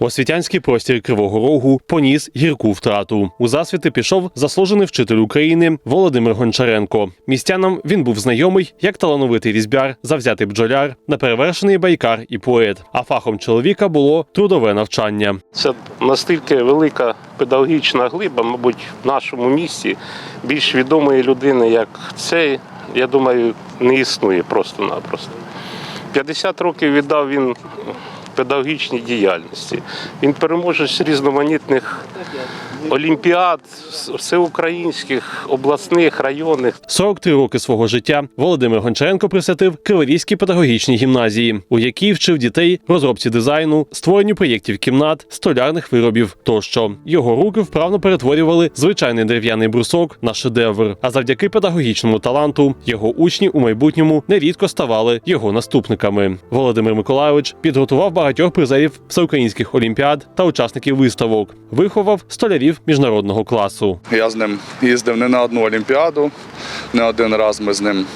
Освітянський простір Кривого Рогу поніс гірку втрату. У засвіти пішов заслужений вчитель України Володимир Гончаренко. Містянам він був знайомий як талановитий різьбяр, завзятий бджоляр, неперевершений байкар і поет. А фахом чоловіка було трудове навчання. Це настільки велика педагогічна глиба, мабуть, в нашому місті більш відомої людини, як цей, я думаю, не існує просто-напросто. 50 років віддав він педагогічній діяльності. Він переможець різноманітних олімпіад, всеукраїнських, обласних, районних. 43 роки свого життя Володимир Гончаренко присвятив Криворізькій педагогічній гімназії, у якій вчив дітей розробці дизайну, створенню проєктів кімнат, столярних виробів тощо. Його руки вправно перетворювали звичайний дерев'яний брусок на шедевр. А завдяки педагогічному таланту його учні у майбутньому нерідко ставали його наступниками. Володимир Миколайович підготував багатьох призерів всеукраїнських олімпіад та учасників виставок, виховав столярів міжнародного класу. Я з ним їздив не на одну олімпіаду, не один раз ми з ним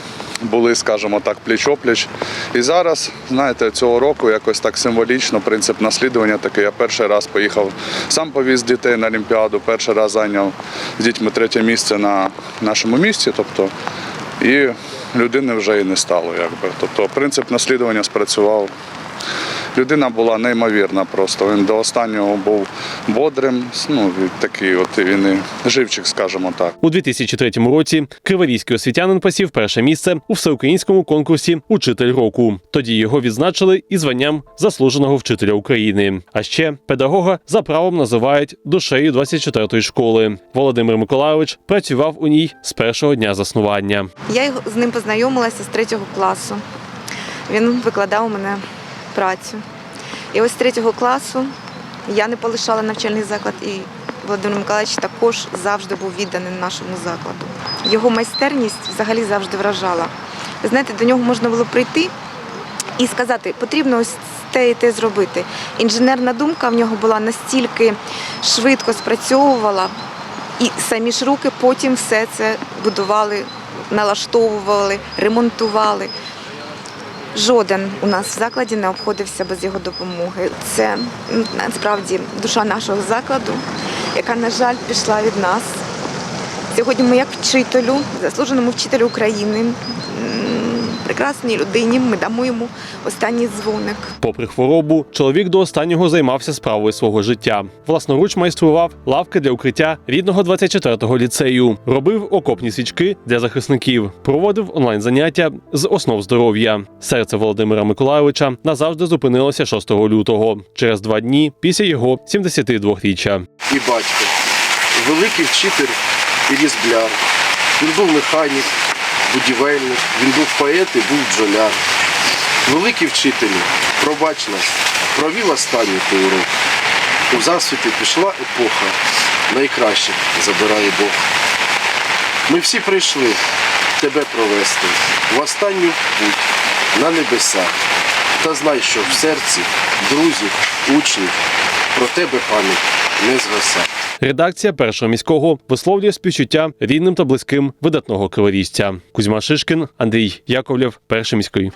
були, скажімо так, пліч-опліч. І зараз, знаєте, цього року якось так символічно принцип наслідування такий. Я перший раз поїхав, сам повіз дітей на олімпіаду, перший раз зайняв з дітьми третє місце на нашому місці. Тобто, і людини вже і не стало. Якби. Тобто принцип наслідування спрацював. Людина була неймовірна просто. Він до останнього був бодрим. Ну, такий от він і живчик, скажімо так. У 2003 році криворізький освітянин посів перше місце у всеукраїнському конкурсі Учитель року. Тоді його відзначили і званням заслуженого вчителя України. А ще педагога за правом називають душею 24-ї школи. Володимир Миколайович працював у ній з першого дня заснування. Я його- з ним познайомилася з третього класу. Він викладав мене працю. І ось з третього класу я не полишала навчальний заклад, і Володимир Миколаївич також завжди був відданий нашому закладу. Його майстерність взагалі завжди вражала. Ви знаєте, до нього можна було прийти і сказати, потрібно ось те і те зробити. Інженерна думка в нього була настільки швидко спрацьовувала, і самі ж руки потім все це будували, налаштовували, ремонтували. Жоден у нас в закладі не обходився без його допомоги. Це насправді душа нашого закладу, яка, на жаль, пішла від нас. Сьогодні ми, як вчителю, заслуженому вчителю України, прекрасній людині, ми дамо йому останній дзвоник. Попри хворобу, чоловік до останнього займався справою свого життя. Власноруч майстрував лавки для укриття рідного 24-го ліцею, робив окопні свічки для захисників, проводив онлайн заняття з основ здоров'я. Серце Володимира Миколайовича назавжди зупинилося 6 лютого, через два дні після його 72-річчя. і батько, великий вчитель і різбляр. Він був механік, будівельник, він був поет і був бджоляр. Великий вчителю, пробач нас, провів останній той урок. У засвіти пішла епоха, найкраще забирає Бог. Ми всі прийшли тебе провести в останню путь на небеса. Та знай, що в серці друзів, учнів про тебе пам'ять не згаса. Редакція першого міського висловлює співчуття рідним та близьким видатного криворіжця. Кузьма Шишкін, Андрій Яковлєв, перший міський.